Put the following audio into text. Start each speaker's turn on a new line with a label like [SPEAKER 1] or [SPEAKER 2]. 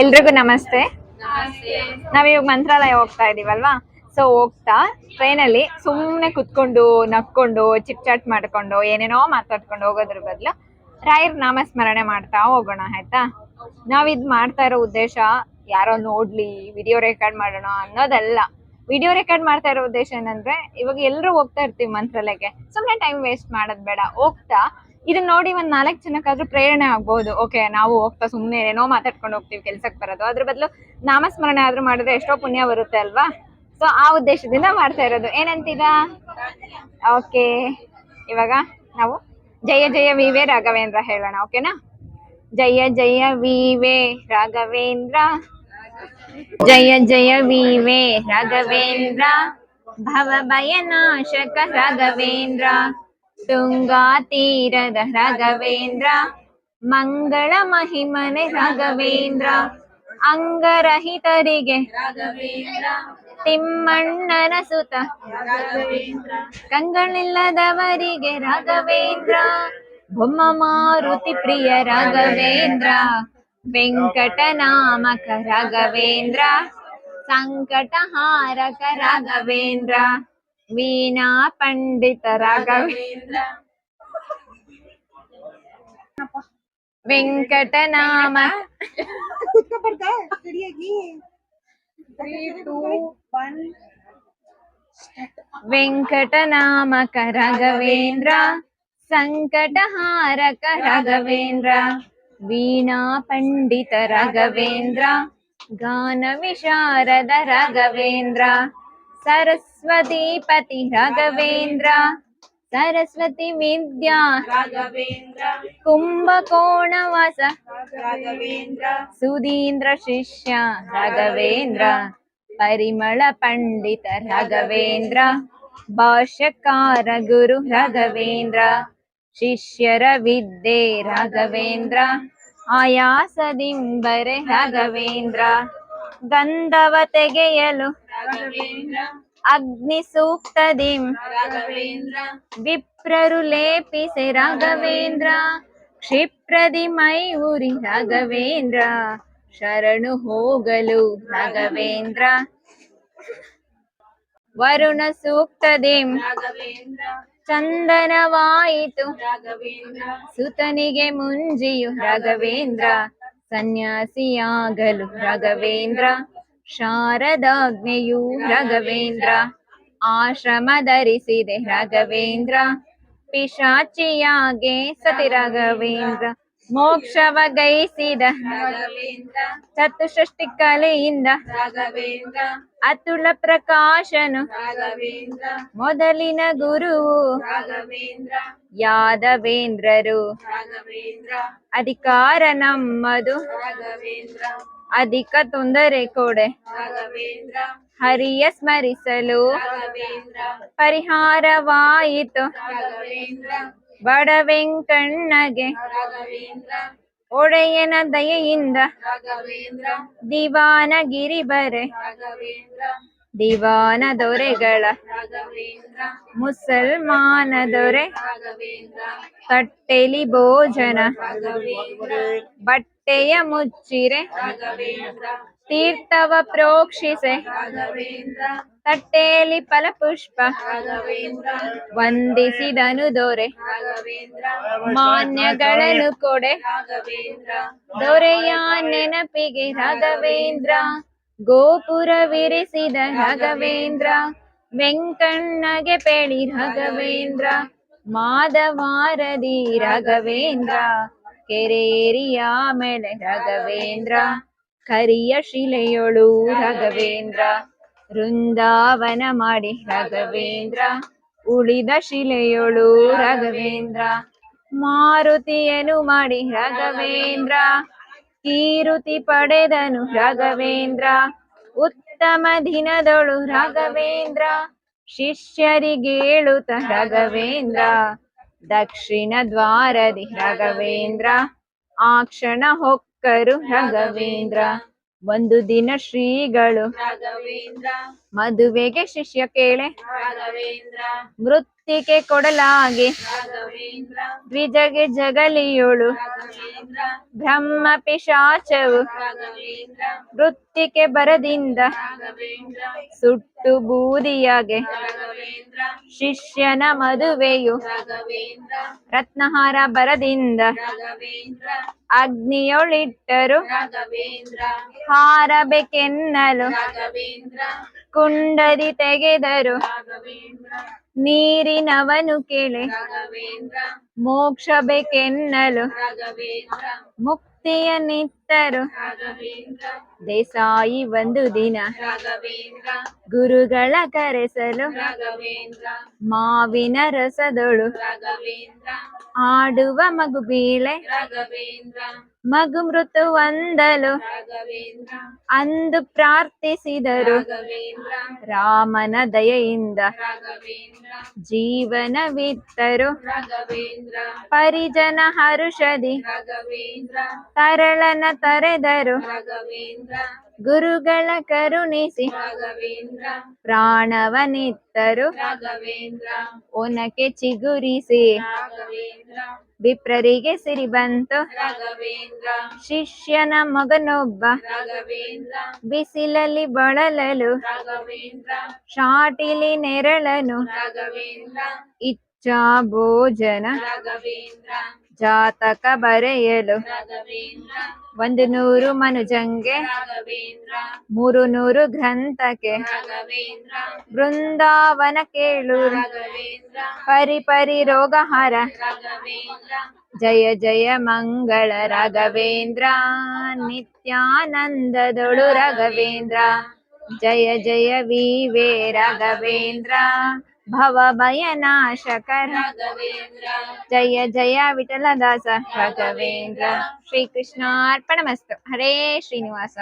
[SPEAKER 1] ಎಲ್ರಿಗೂ ನಮಸ್ತೆ. ನಾವಿವಾಗ ಮಂತ್ರಾಲಯ ಹೋಗ್ತಾ ಇದೀವಲ್ವಾ? ಸೊ ಹೋಗ್ತಾ ಟ್ರೈನಲ್ಲಿ ಸುಮ್ಮನೆ ಕುತ್ಕೊಂಡು ನಕ್ಕೊಂಡು ಚಿಟ್ ಚಾಟ್ ಮಾಡ್ಕೊಂಡು ಏನೇನೋ ಮಾತಾಡ್ಕೊಂಡು ಹೋಗೋದ್ರ ಬದಲು ರಾಯರ್ ನಾಮಸ್ಮರಣೆ ಮಾಡ್ತಾ ಹೋಗೋಣ ಆಯ್ತಾ? ನಾವ್ ಇದ್ ಮಾಡ್ತಾ ಇರೋ ಉದ್ದೇಶ ಯಾರೋ ನೋಡ್ಲಿ ವಿಡಿಯೋ ರೆಕಾರ್ಡ್ ಮಾಡೋಣ ಅನ್ನೋದಲ್ಲ. ವಿಡಿಯೋ ರೆಕಾರ್ಡ್ ಮಾಡ್ತಾ ಇರೋ ಉದ್ದೇಶ ಏನಂದ್ರೆ ಇವಾಗ ಎಲ್ಲರೂ ಹೋಗ್ತಾ ಇರ್ತೀವಿ ಮಂತ್ರಾಲಯಕ್ಕೆ. ಸುಮ್ಮನೆ ಟೈಮ್ ವೇಸ್ಟ್ ಮಾಡೋದ್ ಬೇಡ. ಹೋಗ್ತಾ ಇದನ್ನ ನೋಡಿ ಒಂದ್ ನಾಲ್ಕು ಜನಕ್ಕಾದ್ರೂ ಪ್ರೇರಣೆ ಆಗ್ಬೋದು. ಓಕೆ ನಾವು ಹೋಗ್ತಾ ಸುಮ್ಮನೆ ಏನೋ ಮಾತಾಡ್ಕೊಂಡು ಹೋಗ್ತೀವಿ ಕೆಲ್ಸಕ್ಕೆ ಬರೋದು. ಅದ್ರ ಬದಲು ನಾಮಸ್ಮರಣೆ ಆದ್ರೂ ಮಾಡಿದ್ರೆ ಎಷ್ಟೋ ಪುಣ್ಯ ಬರುತ್ತೆ ಅಲ್ವಾ? ಸೊ ಆ ಉದ್ದೇಶದಿಂದ ಮಾಡ್ತಾ ಇರೋದು. ಏನಂತಿದ ಓಕೆ ಇವಾಗ ನಾವು ಜಯ ಜಯ ವಿವೆ ರಾಘವೇಂದ್ರ ಹೇಳೋಣ ಓಕೆನಾ ಜಯ ಜಯ ವಿವೆ ರಾಘವೇಂದ್ರ. ಜಯ ಜಯ ವಿವೆ ರಾಘವೇಂದ್ರ. ಭವ ಭಯನಾಶಕ ರಾಘವೇಂದ್ರ. ತುಂಗಾ ತೀರದ ರಾಘವೇಂದ್ರ, ಮಂಗಳ ಮಹಿಮನೆ ರಾಘವೇಂದ್ರ, ಅಂಗರಹಿತರಿಗೆ
[SPEAKER 2] ರಾಘವೇಂದ್ರ,
[SPEAKER 1] ತಿಮ್ಮಣ್ಣನ ಸುತ ಕಂಗಳಿಲ್ಲದವರಿಗೆ ರಾಘವೇಂದ್ರ ಬೊಮ್ಮ ಮಾರುತಿ ಪ್ರಿಯ ರಾಘವೇಂದ್ರ, ವೆಂಕಟನಾಮಕ ರಾಘವೇಂದ್ರ, ಸಂಕಟಹಾರಕ ರಾಘವೇಂದ್ರ. ವೀಣಾ ಪಂಡಿತ ರಾಘವೇಂದ್ರ ವೆಂಕಟನಾಮ ವೆಂಕಟನಾಮಕ ರಾಘವೇಂದ್ರ ಸಂಕಟಹಾರಕ ರಾಘವೇಂದ್ರ ವೀಣಾ ಪಂಡಿತ ರಾಘವೇಂದ್ರ ಗಾನ ವಿಶಾರದ ರಾಘವೇಂದ್ರ ಸರಸ್ವತಿಪತಿ ರಾಘವೇಂದ್ರ ಸರಸ್ವತಿ ವಿದ್ಯಾ
[SPEAKER 2] ರಾಘವೇಂದ್ರ
[SPEAKER 1] ಕುಂಭಕೋಣವಾಸ
[SPEAKER 2] ರಾಘವೇಂದ್ರ
[SPEAKER 1] ಸುಧೀಂದ್ರ ಶಿಷ್ಯ ರಾಘವೇಂದ್ರ ಪರಿಮಳ ಪಂಡಿತ ರಾಘವೇಂದ್ರ ಭಾಷ್ಯಕಾರ ಗುರು ರಾಘವೇಂದ್ರ ಶಿಷ್ಯರ ವಿದ್ಯೆ ರಾಘವೇಂದ್ರ ಆಯಾಸದಿಂಬರೆ ರಾಘವೇಂದ್ರ ಗಂಧವ ತೆಗೆಯಲು ಅಗ್ನಿ ಸೂಕ್ತದಿಂ
[SPEAKER 2] ರಾಘವೇಂದ್ರ.
[SPEAKER 1] ವಿಪ್ರರು ಲೇಪಿಸೆ ರಾಘವೇಂದ್ರ. ಕ್ಷಿಪ್ರದಿ ಮೈ ಉರಿ ರಾಘವೇಂದ್ರ. ಶರಣು ಹೋಗಲು ರಾಘವೇಂದ್ರ. ವರುಣ ಸೂಕ್ತ
[SPEAKER 2] ದಿಂ.
[SPEAKER 1] ಚಂದನವಾಯಿತು. ಸುತನಿಗೆ ಮುಂಜಿಯು ರಾಘವೇಂದ್ರ. ಸನ್ಯಾಸಿಯಾಗಲು ರಾಘವೇಂದ್ರ. ಶಾರದಾಜ್ಞೆಯು ರಘವೇಂದ್ರ ಆಶ್ರಮ ಧರಿಸಿದೆ ರಘವೇಂದ್ರ. ಪಿಶಾಚಿಯಾಗೆ ಸತಿ ರಘವೇಂದ್ರ ಮೋಕ್ಷವ ಗೈಸಿದ
[SPEAKER 2] ರಾಘವೇಂದ್ರ.
[SPEAKER 1] ಚತುಷ್ಟಿ ಕಲೆಯಿಂದ ಅತುಲ ಪ್ರಕಾಶನು ಮೊದಲಿನ
[SPEAKER 2] ರಾಘವೇಂದ್ರ.
[SPEAKER 1] ಯಾದವೇಂದ್ರರು ಅಧಿಕಾರ ನಮ್ಮದು ಅಧಿಕ ತೊಂದರೆ ಕೊಡೆ. ಹರಿಯ ಸ್ಮರಿಸಲು ಪರಿಹಾರವಾಯಿತು. ಬಡ
[SPEAKER 2] ವೆಂಕಣ್ಣಗೆ
[SPEAKER 1] ಒಡೆಯನ ದಯೆಯಿಂದ ದಿವಾನಗಿರಿ ಬರೆ. ದಿವಾನ ದೊರೆಗಳ ಮುಸಲ್ಮಾನ ದೊರೆ. ತಟ್ಟೆಲಿ ಭೋಜನ.
[SPEAKER 2] ರಾಘವೇಂದ್ರ.
[SPEAKER 1] ಬಟ್ಟೆಯ ಮುಚ್ಚಿರೆ ತೀರ್ಥವ ಪ್ರೋಕ್ಷಿಸೆ. ತಟ್ಟೆಯಲ್ಲಿ ಫಲಪುಷ್ಪ. ವಂದಿಸಿದನು ದೊರೆ. ಮಾನ್ಯಗಳನ್ನು ಕೊಡೆ. ದೊರೆಯ ನೆನಪಿಗೆ ರಾಘವೇಂದ್ರ. ಗೋಪುರ ವಿರಿಸಿದ ರಾಘವೇಂದ್ರ. ವೆಂಕಣ್ಣಗೆ ಪೇಳಿ ರಾಘವೇಂದ್ರ. ಮಾಧವಾರದಿ ರಾಘವೇಂದ್ರ. ಕೆರೇರಿಯ ಮೇಲೆ ರಾಘವೇಂದ್ರ, ಕರಿಯ ಶಿಲೆಯೊಳು ರಾಘವೇಂದ್ರ, ವೃಂದಾವನ ಮಾಡಿ ರಾಘವೇಂದ್ರ, ಉಳಿದ ಶಿಲೆಯೊಳು ರಾಘವೇಂದ್ರ, ಮಾರುತಿಯನು ಮಾಡಿ ರಾಘವೇಂದ್ರ, ಕೀರುತಿ ಪಡೆದನು ರಾಘವೇಂದ್ರ, ಉತ್ತಮ ದಿನದೊಳು ರಾಘವೇಂದ್ರ ಶಿಷ್ಯರಿಗೇಳುತ್ತ ರಾಘವೇಂದ್ರ. ದಕ್ಷಿಣ ದ್ವಾರದಿ ರಾಘವೇಂದ್ರ ಆ ಕ್ಷಣ ಹೊಕ್ಕರು ರಾಘವೇಂದ್ರ ಒಂದು ದಿನ ಶ್ರೀಗಳು
[SPEAKER 2] ರಾಘವೇಂದ್ರ
[SPEAKER 1] ಮದುವೆಗೆ ಶಿಷ್ಯ ಕೇಳೆ.
[SPEAKER 2] ರಾಘವೇಂದ್ರ
[SPEAKER 1] ಮೃತ್ ಮುಕ್ತಿಗೆ ಕೊಡಲಾಗಿ ದ್ವಿಜಗೆ ಜಗಲಿಯೋಳು. ಬ್ರಹ್ಮ ಪಿಶಾಚವು. ವೃತ್ತಿಗೆ ಬರದಿಂದ. ಸುಟ್ಟು ಬೂದಿಯಾಗೆ. ಶಿಷ್ಯನ ಮದುವೆಯು. ರತ್ನಹಾರ ಬರದಿಂದ. ಅಗ್ನಿಯೊಳಿಟ್ಟರು. ಹಾರಬೇಕೆನ್ನಲು. ಕುಂಡದಿ ತೆಗೆದರು. ನೀರಿನವನು ಕೇಳೆ. ಮೋಕ್ಷ ಬೇಕೆನ್ನಲು. ಮುಕ್ತಿಯ ನಿತ್ತರು
[SPEAKER 2] ರಾಘವೇಂದ್ರ.
[SPEAKER 1] ದೇಸಾಯಿ ಒಂದು ದಿನ. ಗುರುಗಳ ಕರೆಸಲು. ಮಾವಿನ ರಸದೊಳು. ಆಡುವ ಮಗು ಬೀಳೆ. ಮಗು ಮೃತು ಒಂದಲು. ಅಂದು ಪ್ರಾರ್ಥಿಸಿದರು. ರಾಮನ ದಯೆಯಿಂದ. ಜೀವನವಿತ್ತರು. ಪರಿಜನ ಹರುಷದಿ. ತರಳನ ತರೆದರು ಗುರುಗಳ ಕರುಣಿಸಿ ಪ್ರಾಣವನಿತ್ತರು ಒನಕೆ ಚಿಗುರಿಸಿ ವಿಪ್ರರಿಗೆ ಸಿರಿ ಬಂತು ಶಿಷ್ಯನ ಮಗನೊಬ್ಬ ಬಿಸಿಲಲ್ಲಿ ಬಳಲಲು. ಶಾಟಿಲಿ ನೆರಳನು. ಇಚ್ಛಾ ಭೋಜನ. ಜಾತಕ ಬರೆಯಲು. ಒಂದು ನೂರು ಮನುಜಂಗೆ. ಮೂರು ನೂರು ಗ್ರಂಥಕ್ಕೆ. ಬೃಂದಾವನ ಕೇಳು ಪರಿ ಪರಿ ರೋಗಹಾರ. ಜಯ ಜಯ ಮಂಗಳ ರಾಘವೇಂದ್ರ. ನಿತ್ಯಾನಂದದೊಳು ರಾಘವೇಂದ್ರ. ಜಯ ಜಯ ವಿವೇ ರಾಘವೇಂದ್ರ. ಭವ ಭಯ ನಾಶಕರ
[SPEAKER 2] ರಾಘವೇಂದ್ರ
[SPEAKER 1] ಜಯ ಜಯ ವಿಠಲದಾಸ ರಾಘವೇಂದ್ರ ಶ್ರೀಕೃಷ್ಣಾರ್ಪಣಮಸ್ತು ಹರೇ ಶ್ರೀನಿವಾಸ